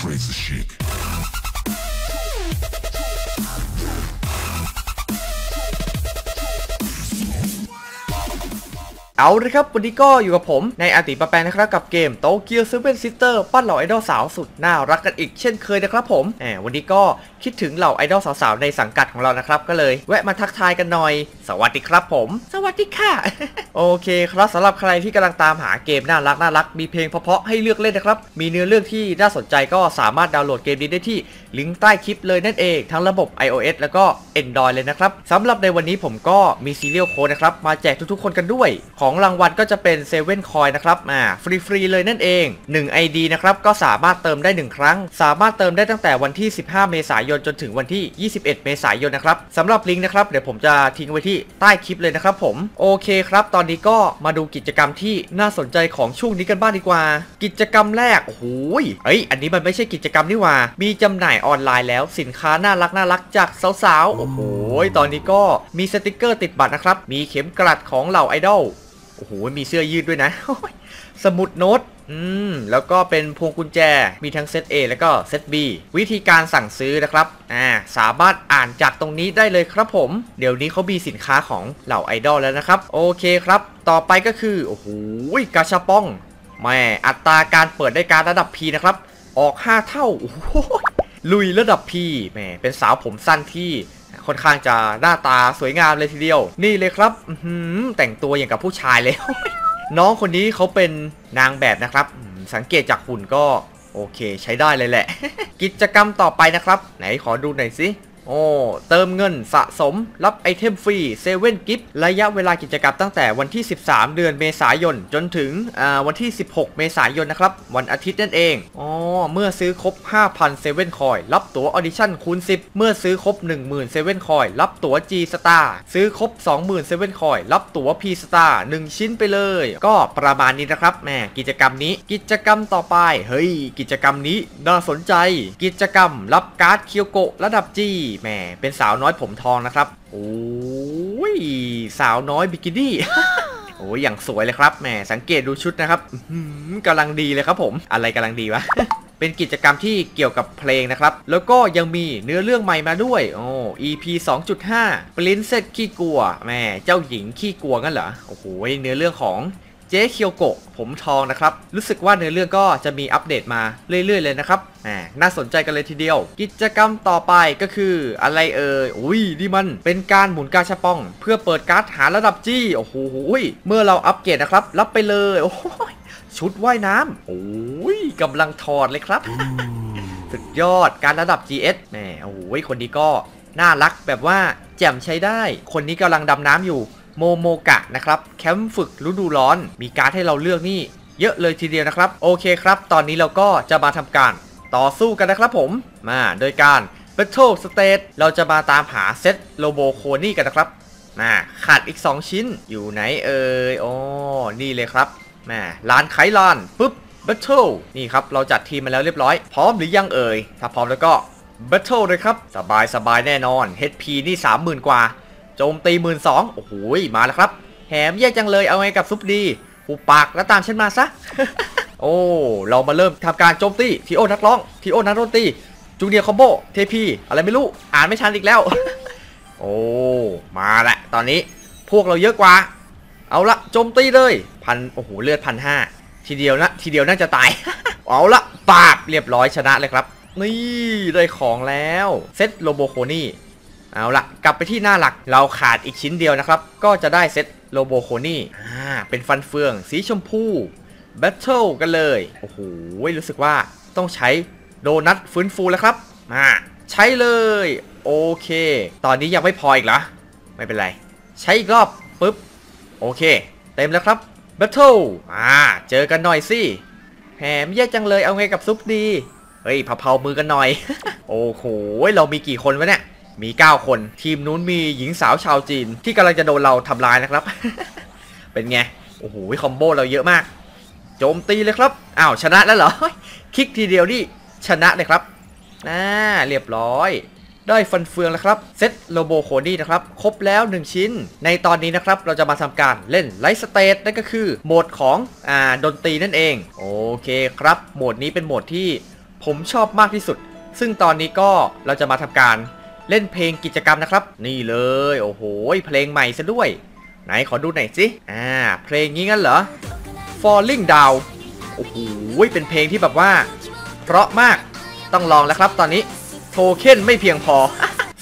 Praise the Sheik. เอาเลยครับวันนี้ก็อยู่กับผมในอาติปะแปงนะครับกับเกมโตเกียวซูเปอร์ซิสเตอร์ปั้นเหล่าไอดอลสาวสุดน่ารักกันอีกเช่นเคยนะครับผมแหมวันนี้ก็คิดถึงเหล่าไอดอลสาวๆในสังกัดของเรานะครับก็เลยแวะมาทักทายกันหน่อย สวัสดีครับผม สวัสดีค่ะ โอเคครับสำหรับใครที่กำลังตามหาเกมน่ารักน่ารักมีเพลงเพราะๆให้เลือกเล่นนะครับมีเนื้อเรื่องที่น่าสนใจก็สามารถดาวน์โหลดเกมนี้ได้ที่ลิงก์ใต้คลิปเลยนั่นเองทั้งระบบ iOS แล้วก็ Android เลยนะครับสำหรับในวันนี้ผมก็มีซีเรียลโค้ดนะครับมาแจกทุกๆ คนกันด้วยของรางวัลก็จะเป็นเซเว่นคอยนะครับอ่าฟรีๆเลยนั่นเอง 1 ID นะครับก็สามารถเติมได้ 1 ครั้ง สามารถเติมได้ตั้งแต่วันที่ 15 เมษายนจนถึงวันที่ 21 เมษายนนะครับสำหรับลิงก์นะครับเดี๋ยวผมจะทิ้งไว้ที่ใต้คลิปเลยนะครับผมโอเคครับ ตอนนี้ก็มาดูกิจกรรมที่น่าสนใจของช่วงนี้กันบ้างดีกว่า กิจกรรมแรกโอ้โหยเอ้ยอันนี้มันไม่ใช่กิจกรรมนี่ว่า มีจำหน่ายออนไลน์แล้วสินค้าน่ารักน่ารักจากสาวๆโอ้โหตอนนี้ก็มีสติกเกอร์ติดบัตรนะครับมีเข็มกลัดของเหล่าไอดอล โอ้โหมีเสื้อยืดด้วยนะ สมุดโน้ตอืมแล้วก็เป็นพวงกุญแจมีทั้งเซต A แล้วก็เซต B วิธีการสั่งซื้อนะครับอ่าสามารถอ่านจากตรงนี้ได้เลยครับผม เดี๋ยวนี้เขามีสินค้าของเหล่าไอดอลแล้วนะครับ โอเคครับ ต่อไปก็คือ โอ้โหกาชาป้องแม่อัตราการเปิดได้การระดับ P นะครับ ออก 5 เท่าโอ้โหลุยระดับ P แหมเป็นสาวผมสั้นที่ ค่อนข้างจะหน้าตาสวยงามเลยทีเดียว นี่เลยครับอืแต่งตัวอย่างกับผู้ชายเลย น้องคนนี้เขาเป็นนางแบบนะครับ สังเกตจากหุ่นก็โอเค ใช้ได้เลยแหละ กิจกรรมต่อไปนะครับ ไหนขอดูหน่อยสิ โอ้เติมเงินสะสม รับไอเทมฟรีเซเว่นกิฟระยะเวลากิจกรรมตั้งแต่วันที่ 13 เดือนเมษายน จนถึงวันที่ 16 เมษายนนะครับ วันอาทิตย์นั่นเองอ๋อเมื่อซื้อครบ 5,000เซเว่นคอยรับตั๋วออดิชั่นคูณ 10 เมื่อซื้อครบ 10,000เซเว่นคอยรับตั๋ว G Star ซื้อครบ 20,000เซเว่นคอยรับตั๋ว P Star 1 ชิ้นไปเลย ก็ประมาณนี้นะครับแหมกิจกรรมนี้กิจกรรมต่อไปเฮ้ยกิจกรรมนี้น่าสนใจ กิจกรรมรับการ์ดเคียวโกะระดับ G แหมเป็นสาวน้อยผมทองนะครับโอ้ยสาวน้อยบิกินี่โอ้ยอย่างสวยเลยครับแหมสังเกตดูชุดนะครับอื้อหือกำลังดีเลยครับผมอะไรกำลังดีวะเป็นกิจกรรมที่เกี่ยวกับเพลงนะครับ แล้วก็ยังมีเนื้อเรื่องใหม่มาด้วย โอ้ EP 2.5 Princess ขี้กลัว แม่ เจ้าหญิงขี้กลัวงั้นเหรอ โอ้โห เนื้อเรื่องของ เจ๊เคียวโกะผมทองนะครับ รู้สึกว่าเนื้อเรื่องก็จะมีอัปเดตมาเรื่อยๆเลยนะครับแหมน่าสนใจกันเลยทีเดียว กิจกรรมต่อไปก็คืออะไรเอ่ยอุ้ยนี่มันเป็นการหมุนกาชาปอง เพื่อเปิดการ์ดหาระดับจี้โอ้โหเมื่อเราอัปเกรดนะครับ รับไปเลยโอ้ยชุดว่ายน้ำโอ้ยกำลังถอดเลยครับสุดยอดการระดับ GS แหมโอ้โหคนนี้ก็น่ารักแบบว่าแจ่มใช้ได้ คนนี้กำลังดำน้ำอยู่ โมโมกะนะครับแคมป์ฝึกฤดูร้อน มีการดให้เราเลือกนี่ เยอะเลยทีเดียวนะครับ โอเคครับ ตอนนี้เราก็จะมาทำการต่อสู้กันนะครับผมมาโดยการ Battle Stage เราจะมาตามหาเซตโลโบโคนี่กันนะครับมาขาดอีก 2 ชิ้นอยู่ไหนเอ่ยโอ๋อนี่เลยครับมาลานไขลานปุ๊บ Battle นี่ครับ เราจัดทีมมาแล้วเรียบร้อย พร้อมหรือยังเอ่ย ถ้าพร้อมแล้วก็ Battle เลยครับ สบายสบายแน่นอน HP นี่ 30,000 กว่า โจมตี12,000โอ้โหมาแล้วครับแถมแย่จังเลยเอาไงกับซุปดีหูปากแล้วตามฉันมาซะ โอ้ เรามาเริ่มทำการโจมตีทีโอนักร้องทีโอนักดนตรีจูเนียร์คอมโบเทพีอะไรไม่รู้อ่านไม่ทันอีกแล้ว โอ้มาละตอนนี้พวกเราเยอะกว่า เอาละโจมตีเลยพันโอ้โหเลือดพันห้าทีเดียวนะทีเดียวน่าจะตาย เอาละปาบเรียบร้อยชนะเลยครับ นี่ได้ของแล้วเซตโลโบโคนี่ เอาละกลับไปที่หน้าหลักเราขาดอีกชิ้นเดียวนะครับ ก็จะได้เซตโลโบโคนี่อ่าเป็นฟันเฟืองสีชมพูแบทเทิลกันเลย โอ้โหรู้สึกว่าต้องใช้โดนัทฟื้นฟูแล้วครับมาใช้เลย โอเค ตอนนี้ยังไม่พออีกเหรอ ไม่เป็นไร ใช้อีกรอบปุ๊บ โอเค เต็มแล้วครับ Battle อ่าเจอกันหน่อยสิแหมแย่จังเลยเอาไงกับซุปดี เฮ้ยเผาๆมือกันหน่อย โอ้โหเรามีกี่คนวะเนี่ย มี 9 คน ทีมนู้นมีหญิงสาวชาวจีน ที่กำลังจะโดนเราทำลายนะครับ เป็นไง โอ้โหคอมโบเราเยอะมาก โจมตีเลยครับอ้าวชนะแล้วเหรอ คลิกทีเดียวนี่ชนะเลยครับน่าเรียบร้อยได้ฟันเฟืองแล้วครับเซตโลโบโคดี้นะครับ ครบแล้ว 1 ชิ้น ในตอนนี้นะครับ เราจะมาทำการเล่นไลท์สเตทนั่นก็คือโหมดของอ่าดนตรีนั่นเอง โอเคครับ โหมดนี้เป็นโหมดที่ผมชอบมากที่สุด ซึ่งตอนนี้ก็เราจะมาทำการ เล่นเพลงกิจกรรมนะครับ นี่เลยโอ้โหเพลงใหม่ซะด้วย ไหนขอดูหน่อยสิอ่าเพลงนี้งั้นเหรอ Falling Down โอ้โหเป็นเพลงที่แบบว่า เพราะมากต้องลองแล้วครับตอนนี้โทเค็นไม่เพียงพอ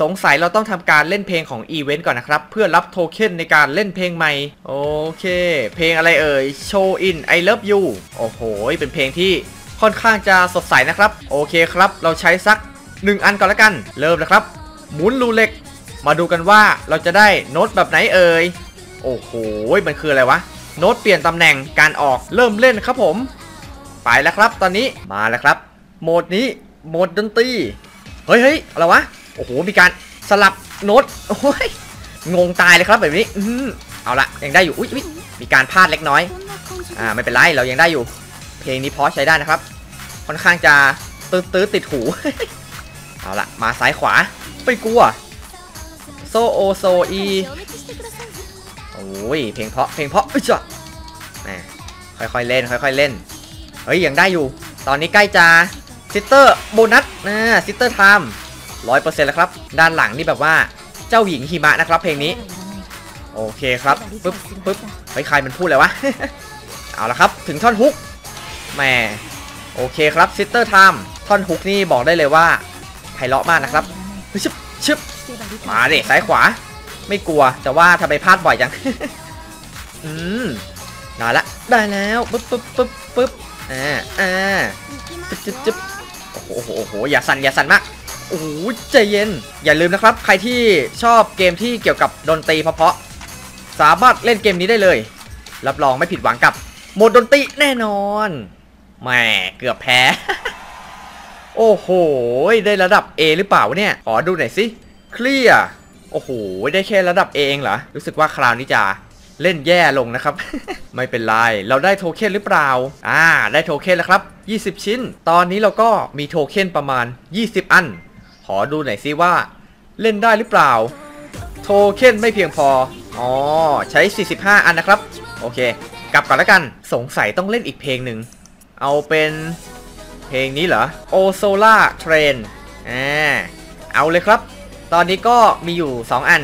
สงสัยเราต้องทำการเล่นเพลงของอีเวนต์ก่อนนะครับ เพื่อรับโทเค็นในการเล่นเพลงใหม่ โอเค เพลงอะไรเอ่ย Show in I love you โอ้โห เป็นเพลงที่ค่อนข้างจะสดใสนะครับ โอเคครับ เราใช้สัก 1 อันก่อนละกัน เริ่มนะครับ หมุนรูเล็ก มาดูกันว่าเราจะได้โน้ตแบบไหนเอ่ย โอ้โห มันคืออะไรวะ โน้ตเปลี่ยนตำแหน่งการออกเริ่มเล่นครับผม ไปแล้วครับตอนนี้มาแล้วครับ โหมดนี้โหมดดนตรี เฮ้ยเฮ้ยอะไรวะ โอ้โห มีการสลับโน้ตโอ้ยงงตายเลยครับแบบนี้อืเอาละยังได้อยู่ อุ้ยอุ๊ยมีการพลาดเล็กน้อย อ่า ไม่เป็นไร เรายังได้อยู่ เพลงนี้พอใช้ได้นะครับ ค่อนข้างจะตื้อตื้อติดหู เอาละมาซ้ายขวา ไปกลัว โซโอโซอีโอ้ยเพลงเพราะเพลงเพราะอุ้ยจ้ะค่อยๆเล่นค่อยๆเล่น เฮ้ยยังได้อยู่ ตอนนี้ใกล้จะซิสเตอร์โบนัสนะซิสเตอร์ไทม์ร้อยเปอร์เซ็นต์แล้วครับ ด้านหลังนี่แบบว่าเจ้าหญิงหิมะนะครับเพลงนี้ โอเคครับปึ๊บปึ๊บเฮ้ยใครมันพูดเลยวะ เอาละครับถึงท่อนฮุกแหมโอเคครับซิสเตอร์ไทม์ท่อนฮุกนี่บอกได้เลยว่า ไพเราะมากนะครับเฮ้ยชึบชึบมาเด็ซ้ายขวา ไม่กลัว แต่ว่าทำไมพลาดบ่อยจัง อืมได้ละ ได้แล้วปึ๊บปึ๊บปึ๊บปึ๊บอ่าอ่าจึ๊บจึ๊บจึ๊บโอ้โหโอ้โหโอ้โห อย่าสั่น อย่าสั่นมาก โอ้โหใจเย็น อย่าลืมนะครับ ใครที่ชอบเกมที่เกี่ยวกับดนตรีเพราะๆ สามารถเล่นเกมนี้ได้เลย รับรองไม่ผิดหวังกับโหมดดนตรีแน่นอนแหมเกือบแพ้ โอ้โห ได้ระดับ A หรือเปล่าเนี่ย ขอดูหน่อยสิ เคลียร์โอ้โห ได้แค่ระดับ A เองเหรอ รู้สึกว่าคราวนี้จะเล่นแย่ลงนะครับ ไม่เป็นไร เราได้โทเค็นหรือเปล่า อ่า ได้โทเค็นแล้วครับ 20 ชิ้น ตอนนี้เราก็มีโทเค็นประมาณ 20 อัน ขอดูหน่อยซิว่า เล่นได้หรือเปล่า โทเค็นไม่เพียงพอ อ๋อ ใช้ 45 อันนะครับ โอเค กลับก่อนแล้วกัน สงสัยต้องเล่นอีกเพลงหนึ่ง เอาเป็น เพลงนี้เหรอ O Solar Train อ่าเอาเลยครับ ตอนนี้ก็มีอยู่ 2 อัน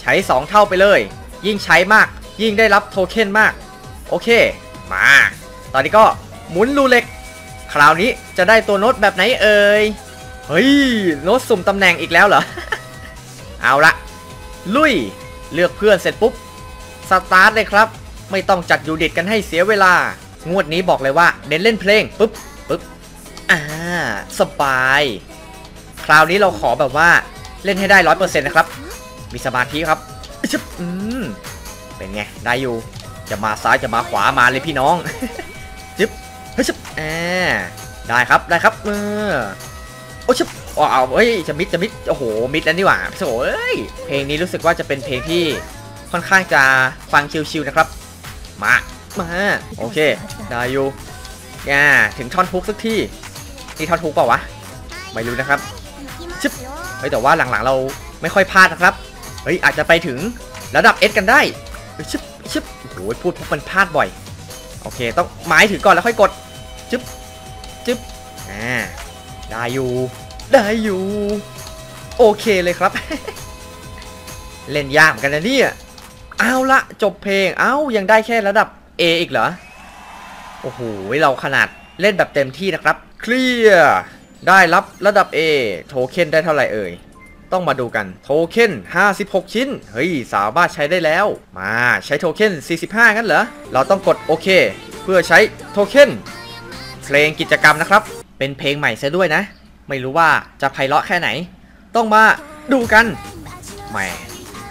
ใช้ 2 เท่าไปเลย ยิ่งใช้มาก ยิ่งได้รับโทเค็นมาก โอเค มา ตอนนี้ก็หมุนรูเล็ก คราวนี้จะได้ตัวโน้ตแบบไหนเอ่ย เฮ้ย โน้ตสุ่มตำแหน่งอีกแล้วเหรอ เอาละลุย เลือกเพื่อนเสร็จปุ๊บ สตาร์ทเลยครับ ไม่ต้องจัดยูนิตกันให้เสียเวลา งวดนี้บอกเลยว่าเน้นเล่นเพลงปุ๊บ ปุ๊บ อ่า สบาย คราวนี้เราขอแบบว่าเล่นให้ได้ร้อยเปอร์เซ็นต์นะครับ มีสมาธิครับชึบอืม เป็นไง ได้อยู่ จะมาซ้ายจะมาขวามาเลยพี่น้องจึ๊บเฮ้ยชึบอ่าได้ครับได้ครับเออโอ้ชึบว้าวเฮ้ยจะมิดจะมิดโอ้โหมิดแล้วนี่หว่าโอ้เอ้ยเพลงนี้รู้สึกว่าจะเป็นเพลงที่ค่อนข้างจะฟังชิลๆนะครับ มา มา โอเค ได้อยู่ อ่าถึงท่อนฮุกสักที่นี่ท่อนฮุกเปล่าวะไม่รู้นะครับชึบเฮ้ยแต่ว่าหลังๆเราไม่ค่อยพลาดนะครับเฮ้ยอาจจะไปถึงระดับ S กันได้เฮ้ยชึบชึบโอ้โหพูดปุ๊บมันพลาดบ่อยโอเค ต้องหมายถึงก่อนแล้วค่อยกดชึบชึบอ่าได้อยู่ได้อยู่ โอเคเลยครับ เล่นยากเหมือนกันนะเนี่ยเอาละจบเพลงเอ้ายังได้แค่ระดับ A อีกเหรอ โอ้โห เราขนาดเล่นแบบเต็มที่นะครับ เคลียร์ ได้รับระดับ A โทเค็นได้เท่าไหร่เอ่ย ต้องมาดูกัน โทเค็น56 ชิ้น เฮ้ย สามารถใช้ได้แล้ว มาใช้โทเค็น45งั้นเหรอ เราต้องกดโอเค เพื่อใช้โทเค็นเพลงกิจกรรมนะครับ เป็นเพลงใหม่ซะด้วยนะ ไม่รู้ว่าจะไพเราะแค่ไหน ต้องมาดูกัน แหม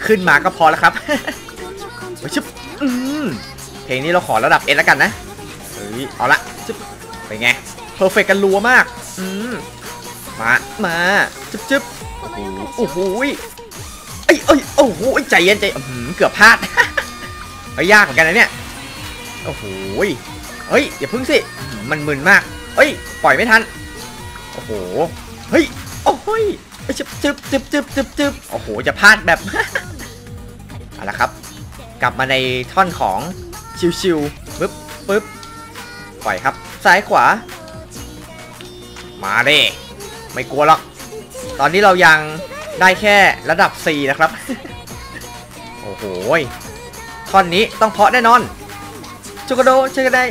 ขึ้นมาก็พอแล้วครับเฮ้ยชึบเพลงนี้เราขอระดับเอแล้วกันนะ เฮ้ยเอาละชึบเป็นไงเพอร์เฟกกันรัวมากอืมมามาจึ๊บจึ๊บโอ้โหโอ้โหเอ้ยเอ้ยโอ้โหใจเย็นใจอื้อหือเกือบพลาดเฮ้ยยากเหมือนกันนะเนี่ยโอ้โหเฮ้ยอย่าพึ่งสิอื้อหือมันมึนมากเฮ้ยปล่อยไม่ทันโอ้โหเฮ้ยโอ้โหยเอ้ยจึ๊บจึ๊บจึ๊บจึ๊บจึ๊บจึ๊บโอ้โหจะพลาดแบบเอาละครับ กลับมาในท่อนของชิวๆปึ๊บปึ๊บ ปล่อยครับ ซ้ายขวา มาเด้ไม่กลัวหรอก ตอนนี้เรายังได้แค่ระดับ 4 นะครับ โอ้โหยท่อนนี้ต้องเพาะแน่นอนจุกโดเชื่อกันได้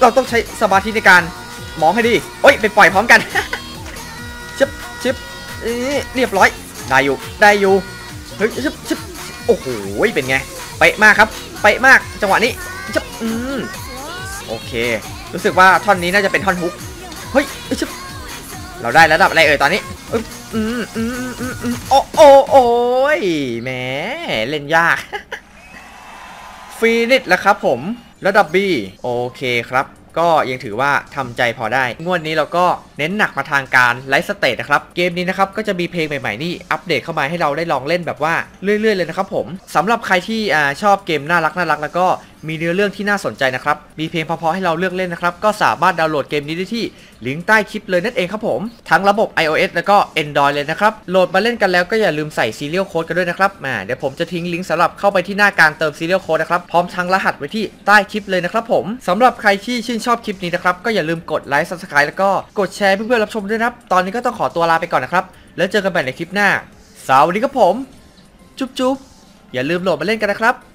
เราต้องใช้สมาธิในการมองให้ดีโอ้ยไปปล่อยพร้อมกัน ชิบชิบเอ้ยเรียบร้อย ได้อยู่ ได้อยู่ เฮ้ยชิบชิบโอ้โห เป็นไง เป๊ะมากครับ เป๊ะมาก จังหวะนี้ชิบอืม โอเค รู้สึกว่าท่อนนี้น่าจะเป็นท่อนฮุก เฮ้ยชิบเราได้ระดับอะไรเอ่ยตอนนี้อืมอืมอืมอืมโอ้โอ้โอ้ยแหมเล่นยากฟีนิชแล้วครับผมระดับ B โอเคครับ ก็ยังถือว่าทำใจพอได้ งวดนี้เราก็เน้นหนักมาทางการไลฟ์สเตทนะครับ เกมนี้นะครับก็จะมีเพลงใหม่ๆนี่อัปเดตเข้ามาให้เราได้ลองเล่นแบบว่าเรื่อยๆเลยนะครับผมสำหรับใครที่อชอบเกมน่ารักน่ารักแล้วก็ มีเนื้อเรื่องที่น่าสนใจนะครับ มีเพลงเพอๆให้เราเลือกเล่นนะครับ ก็สามารถดาวน์โหลดเกมนี้ได้ที่ลิงก์ใต้คลิปเลยนั่นเองครับผม ทั้งระบบ iOS แล้วก็ Android เลยนะครับ โหลดมาเล่นกันแล้วก็อย่าลืมใส่ Serial Code กันด้วยนะครับมาเดี๋ยวผมจะทิ้งลิงก์สำหรับเข้าไปที่หน้าการเติม Serial Code นะครับ พร้อมทั้งรหัสไว้ที่ใต้คลิปเลยนะครับผมสำหรับใครที่ชื่นชอบคลิปนี้นะครับ ก็อย่าลืมกดไลค์ Subscribe แล้วก็กดแชร์เพื่อนๆรับชมด้วยนะครับ ตอนนี้ก็ต้องขอตัวลาไปก่อนนะครับ แล้วเจอกันใหม่ในคลิปหน้าสวัสดีครับผม จุ๊บๆอย่าลืมโหลดมาเล่นกันนะครับ